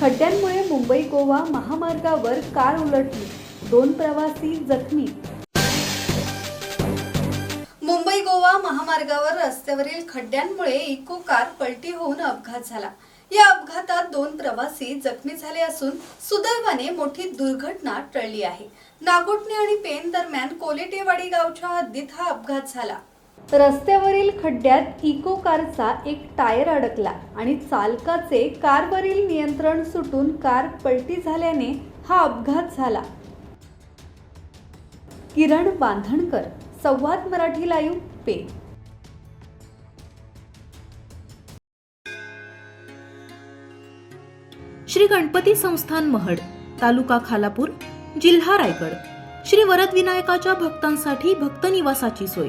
खड्ड्यांमुळे मुंबई गोवा महामार्गावर कार उलटली. दोन प्रवासी जखमी. मुंबई गोवा महामार्गावर रस्त्यावरील खड्ड्यांमुळे इको कार पलटी होऊन अपघात झाला. या अपघातात दोन प्रवासी जखमी झाले असून सुदैवाने मोठी दुर्घटना टळली आहे. नागोटणे आणि पेन दरम्यान कोलेटेवाडी गावच्या हद्दीत हा अपघात झाला. रस्त्यावरील खड्ड्यात इको कारचा एक टायर अडकला आणि चालकाचे कारवरील नियंत्रण सुटून कार पलटी झाल्याने हा अपघात झाला. किरण बांधणकर संवाद मराठी लाईव्ह पे श्री गणपती संस्थान महड तालुका खालापूर जिल्हा रायगड. श्री वरदविनायकाच्या भक्तांसाठी भक्त निवासाची सोय.